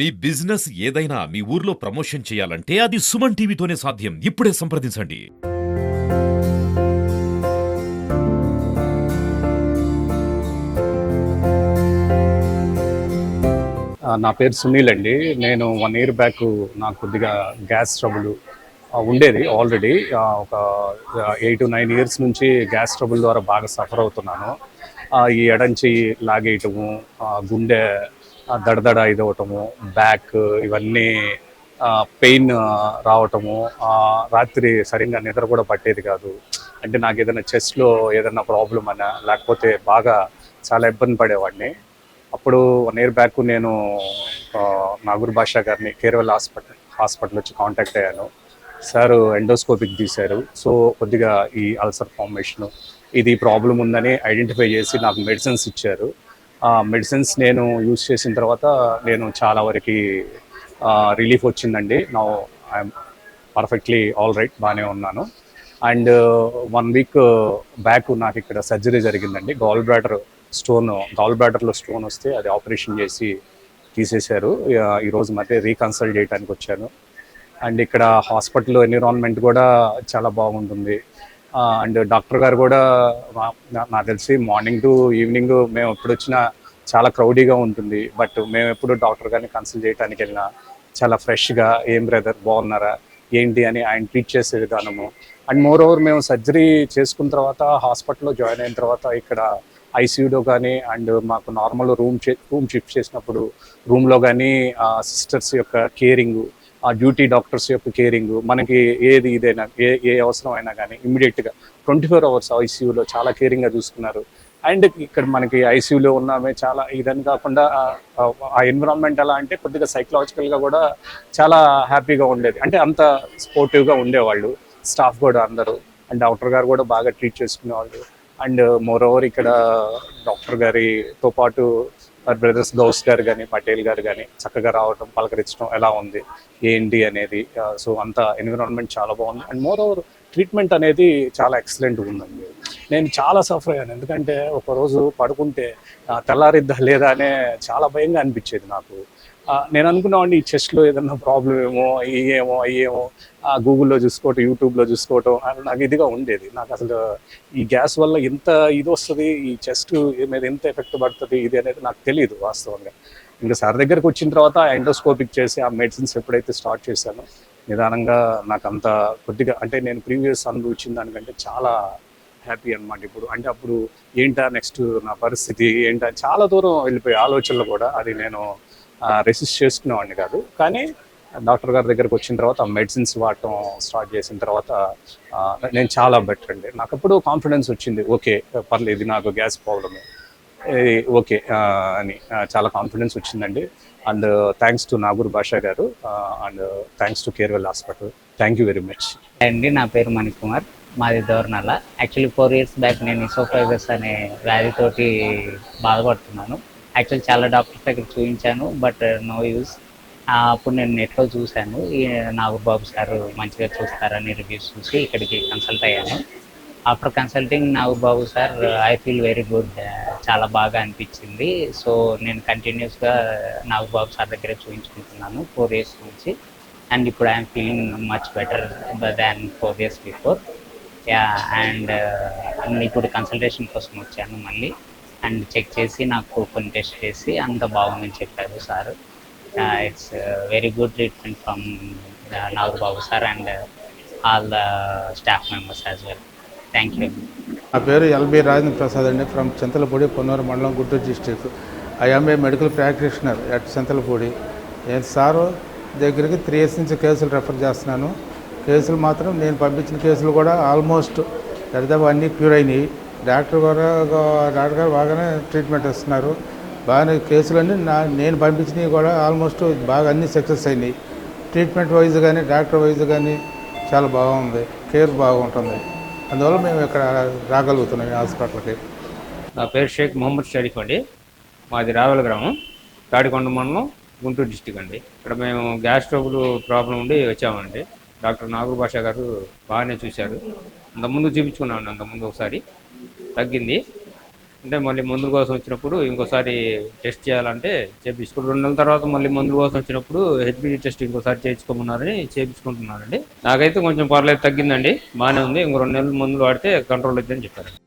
మీ business ఏదైనా మీ ఊర్లో promotion చేయాలంటే అది సుమన్ టీవీతోనే సాధ్యం. ఇప్పుడే సంప్రదించండి. నా పేరు సునీల్ అండి. నేను వన్ ఇయర్ బ్యాక్ నాకు కొద్దిగా గ్యాస్ ట్రబుల్ ఉండేది ఆల్రెడీ. ఒక ఎయిట్ టు నైన్ ఇయర్స్ నుంచి గ్యాస్ ట్రబుల్ ద్వారా బాగా సఫర్ అవుతున్నాను. ఆ, ఈ ఎడంచి లాగేయటము గుండె దడదడ ఇదవటము బ్యాక్ ఇవన్నీ పెయిన్ రావటము రాత్రి సరిగ్గా నిద్ర కూడా పట్టేది కాదు. అంటే నాకు ఏదైనా చెస్ట్లో ఏదైనా ప్రాబ్లం అన్నా లేకపోతే బాగా చాలా ఇబ్బంది పడేవాడిని. అప్పుడు వన్ ఇయర్ బ్యాక్ నేను నాగూర్ బాషా గారిని కేరళ హాస్పిటల్ హాస్పిటల్ వచ్చి కాంటాక్ట్ అయ్యాను. సార్ ఎండోస్కోపిక్ తీశారు. సో కొద్దిగా ఈ అల్సర్ ఫార్మేషన్ ఇది ప్రాబ్లం ఉందని ఐడెంటిఫై చేసి నాకు మెడిసిన్స్ ఇచ్చారు. మెడిసిన్స్ నేను యూస్ చేసిన తర్వాత నేను చాలా వరకు రిలీఫ్ వచ్చిందండి. నా ఐఎమ్ పర్ఫెక్ట్లీ ఆల్ రైట్ బాగానే ఉన్నాను. అండ్ వన్ వీక్ బ్యాక్ నాకు ఇక్కడ సర్జరీ జరిగిందండి. గాల్ బ్లాడర్ స్టోన్ గాల్ బ్లాడర్లో స్టోన్ వస్తే అది ఆపరేషన్ చేసి తీసేశారు. ఈరోజు మధ్య రీకన్సల్ట్ చేయడానికి వచ్చాను. అండ్ ఇక్కడ హాస్పిటల్ ఎన్విరాన్మెంట్ కూడా చాలా బాగుంటుంది. అండ్ డాక్టర్ గారు కూడా మా- నాకు తెలిసి మార్నింగ్ టు ఈవినింగ్ మేము ఎప్పుడు వచ్చినా చాలా క్రౌడీగా ఉంటుంది. బట్ మేము ఎప్పుడు డాక్టర్ గారిని కన్సల్ట్ చేయడానికి వెళ్ళినా చాలా ఫ్రెష్గా ఏం బ్రదర్ బాగున్నారా? ఏంటి? అని ఆయన ట్రీట్ చేసే విధానము. అండ్ మోర్ ఓవర్ మేము సర్జరీ చేసుకున్న తర్వాత హాస్పిటల్లో జాయిన్ అయిన తర్వాత ఇక్కడ ఐసీయూలో కానీ అండ్ మాకు నార్మల్ రూమ్ రూమ్ షిఫ్ట్ చేసినప్పుడు రూమ్లో కానీ సిస్టర్స్ యొక్క కేరింగు ఆ డ్యూటీ డాక్టర్స్ యొక్క కేరింగ్ మనకి ఏది ఇదైనా ఏ ఏ అవసరం అయినా కానీ ఇమ్మీడియట్గా ట్వంటీ ఫోర్ అవర్స్ ఐసీయూలో చాలా కేరింగ్గా చూసుకున్నారు. అండ్ ఇక్కడ మనకి ఐసీయూలో ఉన్నామే చాలా ఇదని కాకుండా ఆ- ఎన్విరాన్మెంట్ ఎలా అంటే కొద్దిగా సైకలాజికల్గా కూడా చాలా హ్యాపీగా ఉండేది. అంటే అంత స్పోర్టివ్గా ఉండేవాళ్ళు స్టాఫ్ కూడా అందరూ. అండ్ డాక్టర్ గారు కూడా బాగా ట్రీట్ చేసుకునేవాళ్ళు. అండ్ మోర్ ఓవర్ ఇక్కడ డాక్టర్ గారితో పాటు బ్రదర్స్ గౌస్ గారు కానీ పటేల్ గారు కానీ చక్కగా రావటం పలకరించడం ఎలా ఉంది? ఏంటి అనేది సో అంత ఎన్విరాన్మెంట్ చాలా బాగుంది. అండ్ మోర్ ఓవర్ ట్రీట్మెంట్ అనేది చాలా ఎక్సలెంట్గా ఉందండి. నేను చాలా సఫర్ అయ్యాను. ఎందుకంటే ఒకరోజు పడుకుంటే తెల్లారిద్దా లేదా అనే చాలా భయంగా అనిపించేది నాకు. నేను అనుకున్నామండి ఈ చెస్ట్లో ఏదన్నా ప్రాబ్లం ఏమో ఏమో అయ్యేమో గూగుల్లో చూసుకోవటం యూట్యూబ్లో చూసుకోవటం అని నాకు ఇదిగా ఉండేది. నాకు అసలు ఈ గ్యాస్ వల్ల ఎంత ఇది వస్తుంది ఈ చెస్ట్ మీద ఎంత ఎఫెక్ట్ పడుతుంది ఇది అనేది నాకు తెలియదు వాస్తవంగా. ఇంకా సార్ దగ్గరకు వచ్చిన తర్వాత ఎండోస్కోపిక్ చేసి ఆ మెడిసిన్స్ ఎప్పుడైతే స్టార్ట్ చేశానో నిదానంగా నాకు అంత కొద్దిగా అంటే నేను ప్రీవియస్ అనుభవించిన దానికంటే చాలా హ్యాపీ అనమాట ఇప్పుడు. అంటే అప్పుడు ఏంటా నెక్స్ట్ నా పరిస్థితి ఏంటా? చాలా దూరం వెళ్ళిపోయే ఆలోచనలు కూడా అది నేను రెసిస్ట్ చేసుకునేవాడిని కాదు. కానీ డాక్టర్ గారి దగ్గరకు వచ్చిన తర్వాత మెడిసిన్స్ వాడటం స్టార్ట్ చేసిన తర్వాత నేను చాలా బెటర్ అండి. నాకు అప్పుడు కాన్ఫిడెన్స్ వచ్చింది ఓకే పర్లేదు ఇది నాకు గ్యాస్ ప్రాబ్లమే ఓకే అని చాలా కాన్ఫిడెన్స్ వచ్చిందండి. And thanks to Nagur Basha గారు and thanks to Carewell hospital thank you very much అండి నా పేరు మణికుమార్. మాది Doranala actually four years back నేను ఇసోఫైగస్ అనే వ్యాధితోటి బాధపడుతున్నాను. యాక్చువల్ చాలా డాక్టర్స్ దగ్గర చూపించాను బట్ నో uh, యూస్ అప్పుడు నేను నెట్లో చూశాను. ఈ నాగబాబు సార్ మంచిగా చూస్తారని రివ్యూస్ చూసి ఇక్కడికి కన్సల్ట్ అయ్యాను. After consulting Nagababu sir I feel very good చాలా బాగా అనిపించింది. సో నేను కంటిన్యూస్గా నాగబాబు సార్ దగ్గర చూపించుకుంటున్నాను ఫోర్ ఇయర్స్ నుంచి. అండ్ ఇప్పుడు I'm feeling much better than four years before ya and uh, ఇప్పుడు కన్సల్టేషన్ కోసం వచ్చాను మళ్ళీ. అండ్ చెక్ చేసి నాకు కొన్ని టెస్ట్ చేసి అంత బాగుందని చెప్పారు sir. It's very good treatment from Nagababu sir and all the staff members as well thank you నా పేరు ఎల్బి రాజేంద్ర ప్రసాద్ అండి. ఫ్రమ్ చింతలపూడి పొన్నూరు మండలం Guntur district I am a medical practitioner at Chintalapudi నేను సారు దగ్గరికి త్రీ ఇయర్స్ నుంచి కేసులు refer చేస్తున్నాను. కేసులు మాత్రం నేను పంపించిన కేసులు కూడా ఆల్మోస్ట్ దరిదాపు అన్నీ క్యూర్ అయినాయి. డాక్టర్ గారు డాక్టర్ గారు బాగానే ట్రీట్మెంట్ ఇస్తున్నారు. బాగానే కేసులన్నీ నా నేను పంపించినవి కూడా ఆల్మోస్ట్ బాగా అన్నీ సక్సెస్ అయినాయి. ట్రీట్మెంట్ వైజ్ కానీ డాక్టర్ వైజ్ కానీ చాలా బాగుంది. కేర్ బాగుంటుంది. అందువల్ల మేము ఇక్కడ రాగలుగుతున్నాం ఈ హాస్పిటల్కి. నా పేరు షేక్ మొహమ్మద్ షరీఫ్ అండి. మాది రావల గ్రామం. తాడికొండ మండలం గుంటూరు డిస్టిక్ అండి. ఇక్కడ మేము గ్యాస్ ట్రబుల్ ప్రాబ్లం ఉండి వచ్చామండి. డాక్టర్ నాగూర్ గారు బాగానే చూశారు. అంతకుముందు చూపించుకున్నాను అంతకుముందు ఒకసారి. తగ్గింది. అంటే మళ్ళీ మందుల కోసం వచ్చినప్పుడు ఇంకోసారి టెస్ట్ చేయాలంటే చేయించుకుని రెండు నెలల తర్వాత మళ్ళీ మందుల కోసం వచ్చినప్పుడు హెచ్బిడి టెస్ట్ ఇంకోసారి చేయించుకోమన్నారని చేయించుకుంటున్నానండి నాకైతే కొంచెం పర్లేదు తగ్గిందండి. బాగానే ఉంది. ఇంకో రెండు నెలలు మందులు వాడితే కంట్రోల్ అవుతుందని చెప్పారు.